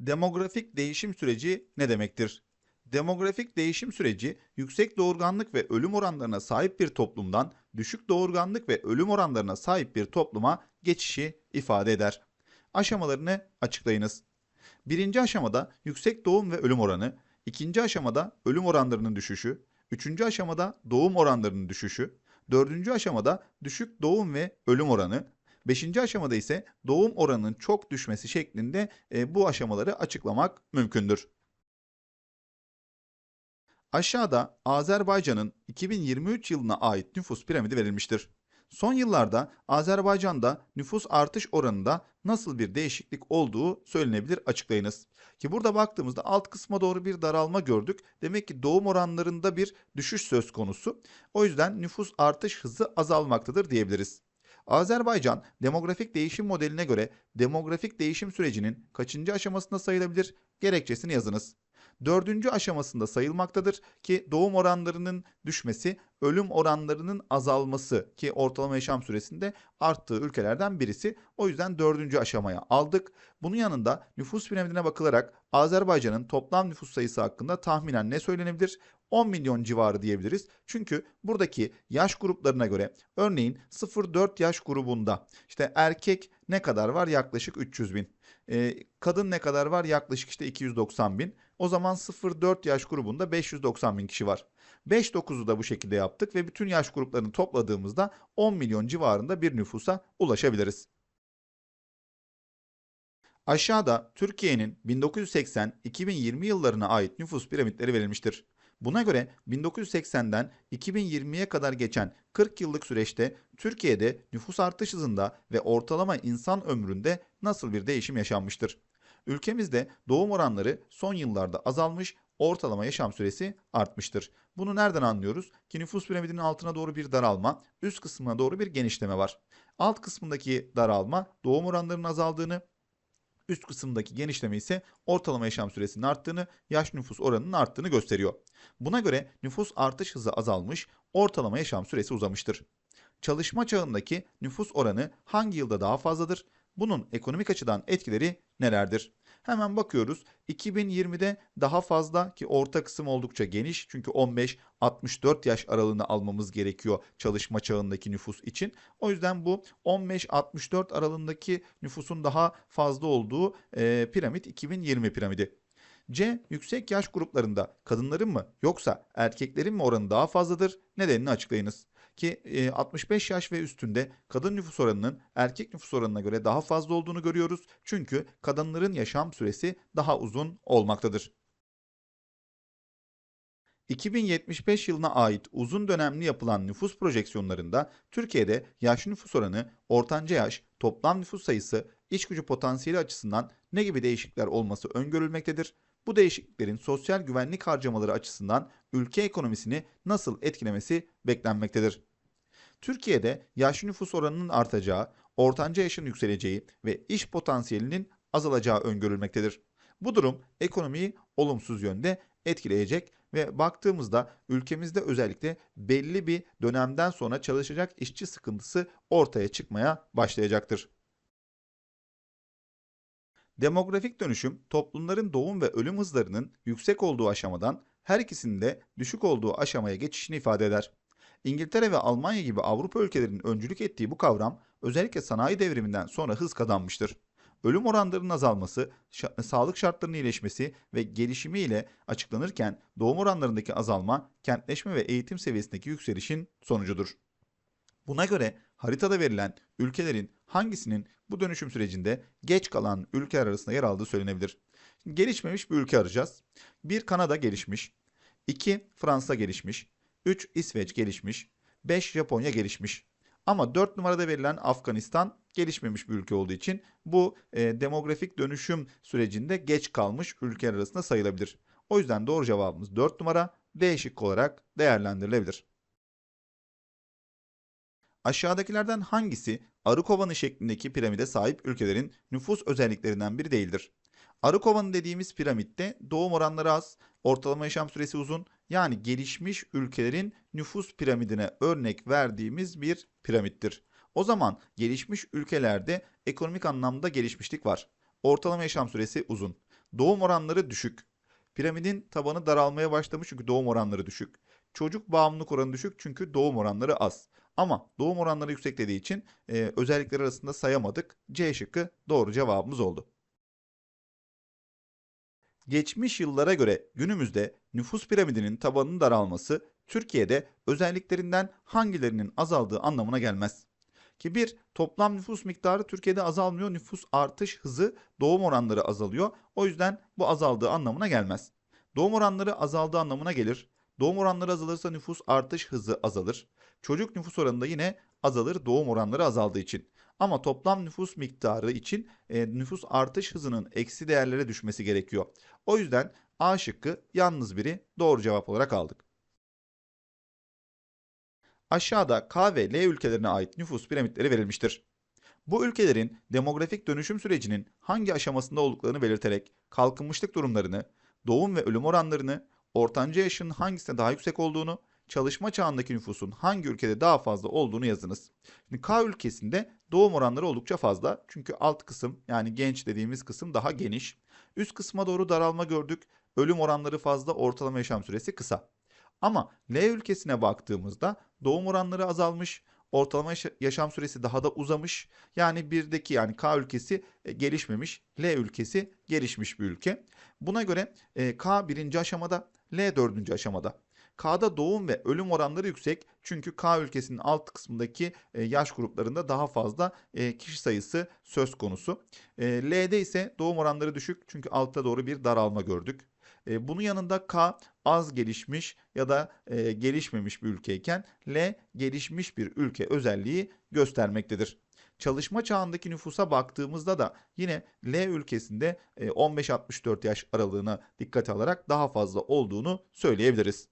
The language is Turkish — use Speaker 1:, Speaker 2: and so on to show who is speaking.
Speaker 1: Demografik değişim süreci ne demektir? Demografik değişim süreci yüksek doğurganlık ve ölüm oranlarına sahip bir toplumdan düşük doğurganlık ve ölüm oranlarına sahip bir topluma geçişi ifade eder. Aşamalarını açıklayınız. Birinci aşamada yüksek doğum ve ölüm oranı, ikinci aşamada ölüm oranlarının düşüşü, üçüncü aşamada doğum oranlarının düşüşü, dördüncü aşamada düşük doğum ve ölüm oranı, beşinci aşamada ise doğum oranının çok düşmesi şeklinde e, bu aşamaları açıklamak mümkündür. Aşağıda Azerbaycan'ın 2023 yılına ait nüfus piramidi verilmiştir. Son yıllarda Azerbaycan'da nüfus artış oranında nasıl bir değişiklik olduğu söylenebilir açıklayınız. Ki burada baktığımızda alt kısma doğru bir daralma gördük. Demek ki doğum oranlarında bir düşüş söz konusu. O yüzden nüfus artış hızı azalmaktadır diyebiliriz. Azerbaycan demografik değişim modeline göre demografik değişim sürecinin kaçıncı aşamasında sayılabilir? Gerekçesini yazınız. Dördüncü aşamasında sayılmaktadır ki doğum oranlarının düşmesi, ölüm oranlarının azalması ki ortalama yaşam süresinde arttığı ülkelerden birisi. O yüzden dördüncü aşamaya aldık. Bunun yanında nüfus piramidine bakılarak Azerbaycan'ın toplam nüfus sayısı hakkında tahminen ne söylenebilir? 10 milyon civarı diyebiliriz. Çünkü buradaki yaş gruplarına göre örneğin 0-4 yaş grubunda işte erkek ne kadar var? Yaklaşık 300 bin. Ee, kadın ne kadar var? Yaklaşık işte 290 bin. O zaman 0-4 yaş grubunda 590 bin kişi var. 5-9'u da bu şekilde yaptık ve bütün yaş gruplarını topladığımızda 10 milyon civarında bir nüfusa ulaşabiliriz. Aşağıda Türkiye'nin 1980-2020 yıllarına ait nüfus piramitleri verilmiştir. Buna göre 1980'den 2020'ye kadar geçen 40 yıllık süreçte Türkiye'de nüfus artış hızında ve ortalama insan ömründe nasıl bir değişim yaşanmıştır? Ülkemizde doğum oranları son yıllarda azalmış, ortalama yaşam süresi artmıştır. Bunu nereden anlıyoruz? Ki nüfus piramidinin altına doğru bir daralma, üst kısmına doğru bir genişleme var. Alt kısmındaki daralma doğum oranlarının azaldığını, üst kısımdaki genişleme ise ortalama yaşam süresinin arttığını, yaş nüfus oranının arttığını gösteriyor. Buna göre nüfus artış hızı azalmış, ortalama yaşam süresi uzamıştır. Çalışma çağındaki nüfus oranı hangi yılda daha fazladır? Bunun ekonomik açıdan etkileri nelerdir? Hemen bakıyoruz. 2020'de daha fazla ki orta kısım oldukça geniş. Çünkü 15-64 yaş aralığını almamız gerekiyor çalışma çağındaki nüfus için. O yüzden bu 15-64 aralığındaki nüfusun daha fazla olduğu e, piramit 2020 piramidi. C. Yüksek yaş gruplarında kadınların mı yoksa erkeklerin mi oranı daha fazladır? Nedenini açıklayınız ki 65 e, yaş ve üstünde kadın nüfus oranının erkek nüfus oranına göre daha fazla olduğunu görüyoruz. Çünkü kadınların yaşam süresi daha uzun olmaktadır. 2075 yılına ait uzun dönemli yapılan nüfus projeksiyonlarında Türkiye'de yaş nüfus oranı, ortanca yaş, toplam nüfus sayısı, iç gücü potansiyeli açısından ne gibi değişiklikler olması öngörülmektedir? Bu değişikliklerin sosyal güvenlik harcamaları açısından ülke ekonomisini nasıl etkilemesi beklenmektedir? Türkiye'de yaşlı nüfus oranının artacağı, ortanca yaşın yükseleceği ve iş potansiyelinin azalacağı öngörülmektedir. Bu durum ekonomiyi olumsuz yönde etkileyecek ve baktığımızda ülkemizde özellikle belli bir dönemden sonra çalışacak işçi sıkıntısı ortaya çıkmaya başlayacaktır. Demografik dönüşüm toplumların doğum ve ölüm hızlarının yüksek olduğu aşamadan her ikisinin de düşük olduğu aşamaya geçişini ifade eder. İngiltere ve Almanya gibi Avrupa ülkelerinin öncülük ettiği bu kavram özellikle sanayi devriminden sonra hız kazanmıştır. Ölüm oranlarının azalması, sağlık şartlarının iyileşmesi ve gelişimi ile açıklanırken doğum oranlarındaki azalma, kentleşme ve eğitim seviyesindeki yükselişin sonucudur. Buna göre haritada verilen ülkelerin hangisinin bu dönüşüm sürecinde geç kalan ülkeler arasında yer aldığı söylenebilir. gelişmemiş bir ülke arayacağız. 1 Kanada gelişmiş, 2 Fransa gelişmiş, 3 İsveç gelişmiş, 5 Japonya gelişmiş. Ama 4 numarada verilen Afganistan gelişmemiş bir ülke olduğu için bu e, demografik dönüşüm sürecinde geç kalmış ülkeler arasında sayılabilir. O yüzden doğru cevabımız 4 numara D şıkkı olarak değerlendirilebilir. Aşağıdakilerden hangisi arı kovanı şeklindeki piramide sahip ülkelerin nüfus özelliklerinden biri değildir? Arı kovanı dediğimiz piramitte doğum oranları az, ortalama yaşam süresi uzun, yani gelişmiş ülkelerin nüfus piramidine örnek verdiğimiz bir piramittir. O zaman gelişmiş ülkelerde ekonomik anlamda gelişmişlik var. Ortalama yaşam süresi uzun. Doğum oranları düşük. Piramidin tabanı daralmaya başlamış çünkü doğum oranları düşük. Çocuk bağımlılık oranı düşük çünkü doğum oranları az. Ama doğum oranları yüksek dediği için e, özellikler arasında sayamadık. C şıkkı doğru cevabımız oldu. Geçmiş yıllara göre günümüzde nüfus piramidinin tabanının daralması Türkiye'de özelliklerinden hangilerinin azaldığı anlamına gelmez. Ki bir, toplam nüfus miktarı Türkiye'de azalmıyor. Nüfus artış hızı, doğum oranları azalıyor. O yüzden bu azaldığı anlamına gelmez. Doğum oranları azaldığı anlamına gelir. Doğum oranları azalırsa nüfus artış hızı azalır. Çocuk nüfus oranı da yine azalır doğum oranları azaldığı için. Ama toplam nüfus miktarı için e, nüfus artış hızının eksi değerlere düşmesi gerekiyor. O yüzden A şıkkı yalnız biri doğru cevap olarak aldık. Aşağıda K ve L ülkelerine ait nüfus piramitleri verilmiştir. Bu ülkelerin demografik dönüşüm sürecinin hangi aşamasında olduklarını belirterek kalkınmışlık durumlarını, doğum ve ölüm oranlarını, ortanca yaşın hangisine daha yüksek olduğunu, çalışma çağındaki nüfusun hangi ülkede daha fazla olduğunu yazınız. Şimdi K ülkesinde doğum oranları oldukça fazla. Çünkü alt kısım yani genç dediğimiz kısım daha geniş. Üst kısma doğru daralma gördük. Ölüm oranları fazla, ortalama yaşam süresi kısa. Ama L ülkesine baktığımızda doğum oranları azalmış, ortalama yaşam süresi daha da uzamış. Yani birdeki yani K ülkesi e, gelişmemiş, L ülkesi gelişmiş bir ülke. Buna göre e, K birinci aşamada, L dördüncü aşamada. K'da doğum ve ölüm oranları yüksek çünkü K ülkesinin alt kısmındaki e, yaş gruplarında daha fazla kişi sayısı söz konusu. L'de ise doğum oranları düşük çünkü altta doğru bir daralma gördük. E, bunun yanında K az gelişmiş ya da e, gelişmemiş bir ülkeyken L gelişmiş bir ülke özelliği göstermektedir. Çalışma çağındaki nüfusa baktığımızda da yine L ülkesinde 15-64 yaş aralığına dikkat alarak daha fazla olduğunu söyleyebiliriz.